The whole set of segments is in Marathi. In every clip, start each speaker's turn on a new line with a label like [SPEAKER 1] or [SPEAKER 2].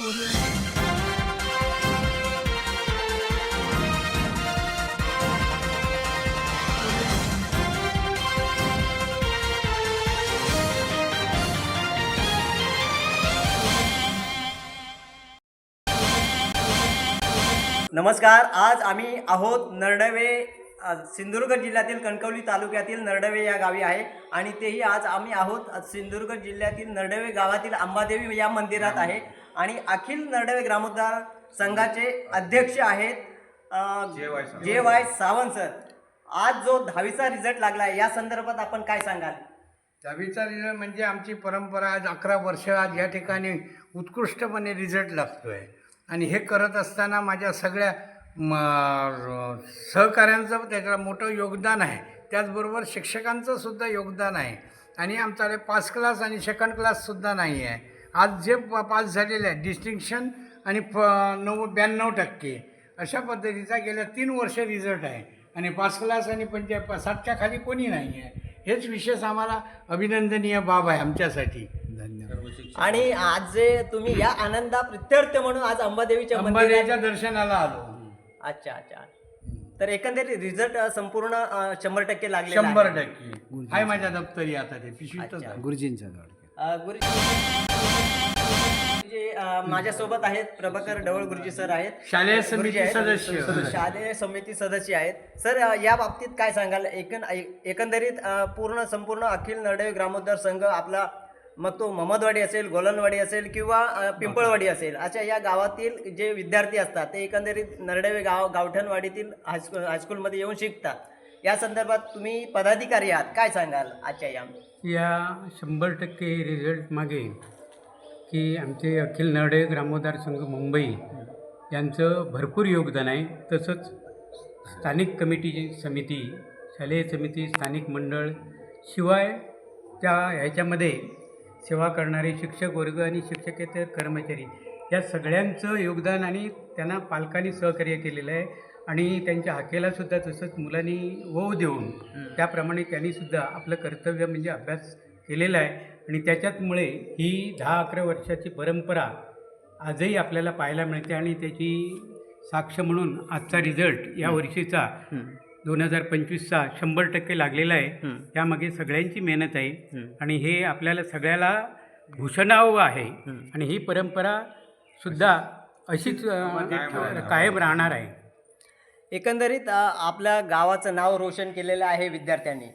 [SPEAKER 1] नमस्कार आज आम्ही आहोत नरडवे सिंधुदुर्ग जिल्ह्यातील कणकवली तालुक्यातील नरडवे या गावी आहे आणि तेही आज आम्ही आहोत. सिंधुदुर्ग जिल्ह्यातील नरडवे गावातील अंबादेवी या मंदिरात आहे आणि अखिल नरडवे ग्रामोद्धार संघाचे अध्यक्ष आहेत जे वाय सावंत. सर. आज जो दहावीचा रिझल्ट लागला आहे या संदर्भात आपण काय सांगाल?
[SPEAKER 2] दहावीचा रिझल्ट म्हणजे आमची परंपरा आज अकरा वर्ष आज या ठिकाणी उत्कृष्टपणे रिझल्ट लागतोय. आणि हे करत असताना माझ्या सगळ्या म, सहकाऱ्यांचं त्याच्यात मोठं योगदान आहे. त्याचबरोबर शिक्षकांचं सुद्धा योगदान आहे. आणि आमच्याकडे पास क्लास आणि सेकंड क्लाससुद्धा नाही आहे. आज जे प- पास झालेले आहे डिस्टिंक्शन आणि फ नव्वद ब्याण्णव टक्के. अशा पद्धतीचा गेल्या तीन वर्ष रिझल्ट आहे. आणि पाच क्लास आणि पंचा सातच्या खाली कोणी नाही आहे. हेच विशेष आम्हाला अभिनंदनीय बाब आहे आमच्यासाठी. धन्यवाद.
[SPEAKER 1] आणि आज जे तुम्ही या आनंदा प्रत्यर्थ म्हणून आज अंबादेवीच्या
[SPEAKER 2] अंबादेवीच्या दर्शनाला आलो.
[SPEAKER 1] अच्छा अच्छा. तर एकंदरीत रिझल्ट संपूर्ण अ, शंभर टक्के लागले
[SPEAKER 2] शंभर टक्के. आहे माझ्या दप्तरी आता ते पिशवीतच
[SPEAKER 1] अच्छा.
[SPEAKER 2] आहे.
[SPEAKER 3] गुरुजींच्या जवळ
[SPEAKER 1] गुरुजी जे अ, माझ्यासोबत आहेत प्रभाकर ढवळ गुरुजी सर आहेत.
[SPEAKER 2] शालेय
[SPEAKER 1] गुरुजी
[SPEAKER 2] समिती
[SPEAKER 1] आहेत.
[SPEAKER 2] सदस्य.
[SPEAKER 1] शालेय समिती सदस्य आहेत. सर अ, या बाबतीत काय सांगाल? एकन एकंदरीत अ, पूर्ण संपूर्ण अखिल नरडेव ग्रामोद्धार संघ आपला मग तो महमदवाडी असेल गोलनवाडी असेल किंवा पिंपळवाडी असेल अशा या गावातील जे विद्यार्थी असतात ते एकंदरीत नरडेवे गाव गावठणवाडीतील हायस्कूल हायस्कूलमध्ये येऊन शिकतात. या संदर्भात तुम्ही पदाधिकारी आहात काय सांगाल आजच्या या?
[SPEAKER 4] या शंभर टक्के रिझल्ट मागे की आमचे अखिल नरडे ग्रामोद्धार संघ मुंबई यांचं भरपूर योगदान आहे. तसंच स्थानिक कमिटीची समिती शालेय समिती स्थानिक मंडळ शिवाय त्या ह्याच्यामध्ये सेवा करणारे शिक्षक वर्ग आणि शिक्षकेतर कर्मचारी या सगळ्यांचं योगदान आणि त्यांना पालकांनी सहकार्य केलेलं आहे. आणि त्यांच्या हाकेला सुद्धा तसंच मुलांनी वो देऊन त्याप्रमाणे त्यांनी सुद्धा आपलं कर्तव्य म्हणजे अभ्यास केलेला आहे. आणि त्याच्याचमुळे ही दहा अकरा वर्षाची परंपरा आजही आपल्याला पाहायला मिळते आणि त्याची साक्ष म्हणून आजचा रिझल्ट या वर्षीचा दोन हजार पंचवीसचा शंभर टक्के लागलेला आहे. त्यामागे सगळ्यांची मेहनत आहे. आणि हे आपल्याला सगळ्याला भूषणावं आहे. आणि ही परंपरा सुद्धा अशीच अ, कायम राहणार आहे.
[SPEAKER 1] एकंदरीत आपल्या गावाचं नाव रोशन केलेलं आहे विद्यार्थ्यांनी.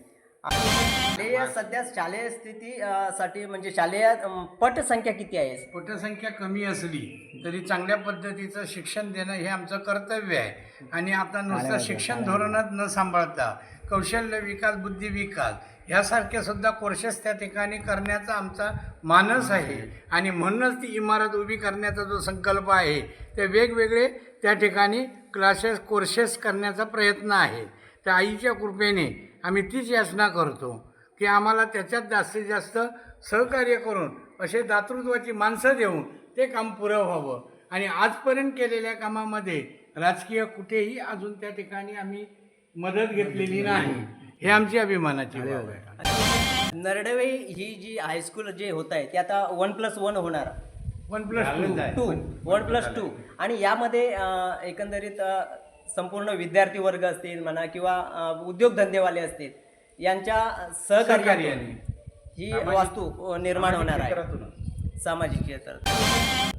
[SPEAKER 1] शालेय सध्या शालेय स्थिती अ, साठी म्हणजे शालेय अम, पटसंख्या किती आहे?
[SPEAKER 2] पटसंख्या कमी असली तरी चांगल्या पद्धतीचं शिक्षण देणं हे आमचं कर्तव्य आहे. आणि आता नुसतं शिक्षण धोरणात न सांभाळता कौशल्य विकास बुद्धी विकास यासारखे सुद्धा कोर्सेस त्या ठिकाणी करण्याचा आमचा मानस आहे. आणि म्हणूनच ती इमारत उभी करण्याचा जो संकल्प आहे ते वेगवेगळे त्या ठिकाणी क्लासेस कोर्सेस करण्याचा प्रयत्न आहे. त्या आईच्या कृपेने आम्ही तीच याचना करतो. की आम्हाला त्याच्यात जास्तीत जास्त सहकार्य करून असे दातृत्वाची माणसं देऊन ते काम पुरं व्हावं. आणि आजपर्यंत केलेल्या कामामध्ये राजकीय कुठेही अजून त्या ठिकाणी आम्ही मदत घेतलेली नाही. हे आमची अभिमानाची बाब आहे.
[SPEAKER 1] नरडवे ही जी हायस्कूल जे होत आहे ते आता वन प्लस वन होणार.
[SPEAKER 2] One plus
[SPEAKER 1] two one plus two आणि यामध्ये एकंदरीत संपूर्ण विद्यार्थी वर्ग असतील म्हणा किंवा उद्योगधंदेवाले असतील यांच्या सहकार्याने. ही वास्तू निर्माण होणार आहे. सामाजिक क्षेत्रात.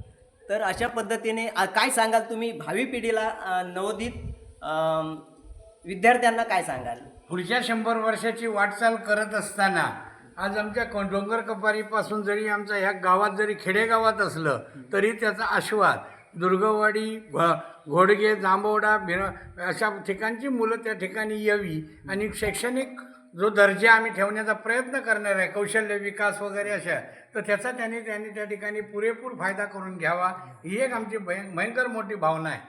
[SPEAKER 1] तर अशा पद्धतीने काय सांगाल तुम्ही? भावी पिढीला नवोदित विद्यार्थ्यांना काय सांगाल?
[SPEAKER 2] पुढच्या शंभर वर्षाची वाटचाल करत असताना आज आमच्या डोंगर कपारीपासून जरी आमचं ह्या गावात जरी खेडेगावात असलं तरी त्याचा आस्वाद दुर्गवाडी घ घोडगे जांभवडा बिर अशा ठिकाणची मुलं त्या ठिकाणी यावी आणि शैक्षणिक जो दर्जा आम्ही ठेवण्याचा प्रयत्न करणार आहे कौशल्य विकास वगैरे अशा तर त्याचा त्यांनी त्यांनी त्या ठिकाणी पुरेपूर फायदा करून घ्यावा. ही एक आमची भय भयंकर मोठी भावना आहे.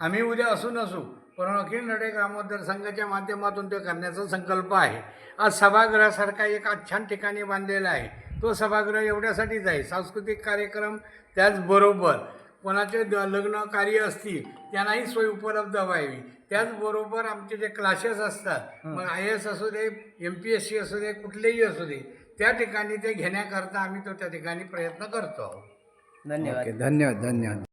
[SPEAKER 2] आम्ही उद्या असू नसू पण अखिल नडे ग्रामोद्धार संघाच्या माध्यमातून ते करण्याचा संकल्प आहे. आज सभागृहासारखा एक आज छान ठिकाणी बांधलेला आहे. तो सभागृह एवढ्यासाठीच आहे. सांस्कृतिक कार्यक्रम त्याचबरोबर कोणाचे द- लग्न कार्य असतील त्यांनाही सोय उपलब्ध व्हावी. त्याचबरोबर आमचे जे क्लासेस असतात मग आय एस असू दे एम पी एस सी असू दे कुठलेही असू दे त्या ठिकाणी ते घेण्याकरता आम्ही तो त्या ठिकाणी प्रयत्न करतो. आहोत
[SPEAKER 1] धन्यवाद.
[SPEAKER 3] ओके धन्यवाद धन्यवाद.